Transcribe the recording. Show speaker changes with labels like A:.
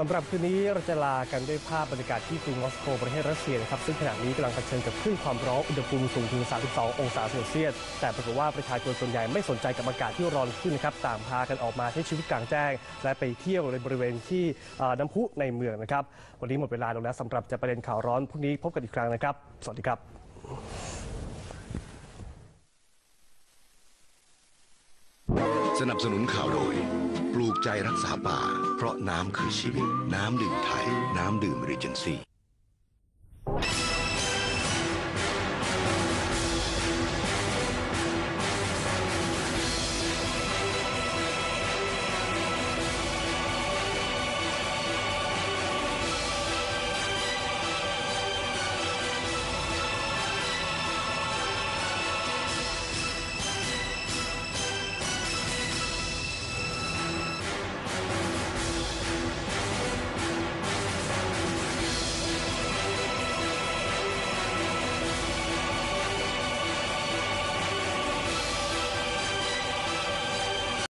A: สำหรับคืนนี้เราจะลากันด้วยภาพบรรยากาศที่กรุงมอสโกประเทศรัสเซียนะครับซึ่งขณะนี้กำลังเผชิญกับคลื่นความร้อนอุณหภูมิสูงถึง 32 องศาเซลเซียส แต่ปรากฏว่าประชาชนส่วนใหญ่ไม่สนใจกับอากาศที่ร้อนขึ้นนะครับต่างพากันออกมาใช้ชีวิตกลางแจ้ง และไปเที่ยวในบริเวณที่น้ำพุในเมืองนะครับ วันนี้หมดเวลาลงแล้วสำหรับจะประเด็นข่าวร้อนพรุ่งนี้พบกันอีกครั้งนะครับ สวัสดีครับ
B: สนับสนุนข่าวโดย ใจรักษาป่า เพราะน้ำคือชีวิต น้ำดื่มไทย น้ำดื่มรีเจนซี่